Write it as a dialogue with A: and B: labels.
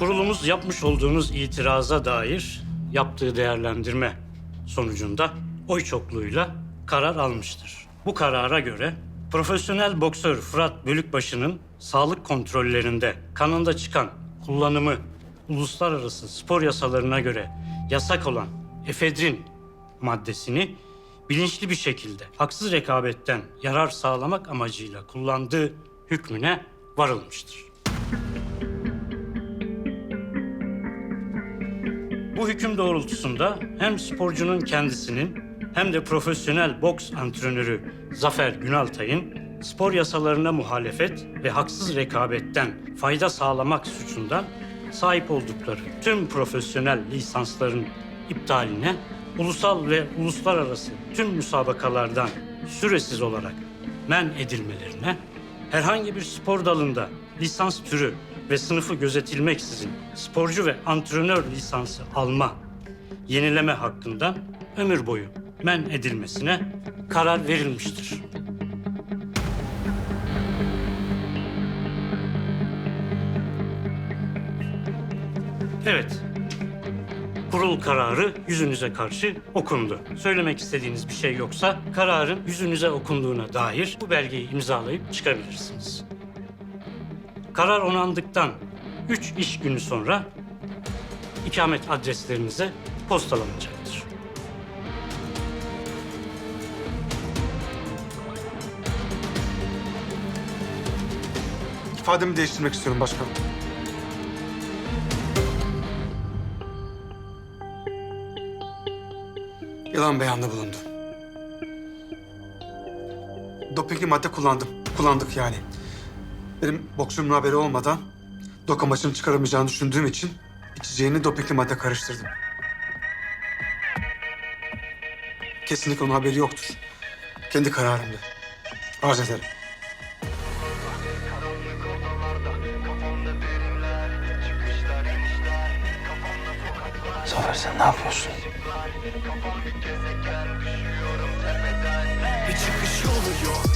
A: Kurulumuz yapmış olduğunuz itiraza dair yaptığı değerlendirme sonucunda oy çokluğuyla karar almıştır. Bu karara göre profesyonel boksör Fırat Bölükbaşı'nın sağlık kontrollerinde kanında çıkan kullanımı uluslararası spor yasalarına göre yasak olan efedrin maddesini bilinçli bir şekilde haksız rekabetten yarar sağlamak amacıyla kullandığı hükmüne varılmıştır. Bu hüküm doğrultusunda hem sporcunun kendisinin hem de profesyonel boks antrenörü Zafer Günaltay'ın spor yasalarına muhalefet ve haksız rekabetten fayda sağlamak suçundan sahip oldukları tüm profesyonel lisansların iptaline, ulusal ve uluslararası tüm müsabakalardan süresiz olarak men edilmelerine, herhangi bir spor dalında lisans türü ve sınıfı gözetilmeksizin sporcu ve antrenör lisansı alma, yenileme hakkından ömür boyu men edilmesine karar verilmiştir. Evet. Kurul kararı yüzünüze karşı okundu. Söylemek istediğiniz bir şey yoksa kararın yüzünüze okunduğuna dair bu belgeyi imzalayıp çıkabilirsiniz. Karar onandıktan 3 iş günü sonra ikamet adreslerinize postalanacaktır.
B: İfademi değiştirmek istiyorum başkanım. Yalan beyanda bulundum. Dopingli madde kullandım. Kullandık yani. Benim boksörümün haberi olmadan doka maçını çıkaramayacağını düşündüğüm için içeceğini dopingli madde karıştırdım. Kesinlikle onun haberi yoktur. Kendi kararımdı. Arz ederim.
C: Zafer sen ne yapıyorsun?
D: Bir çıkış yolu yok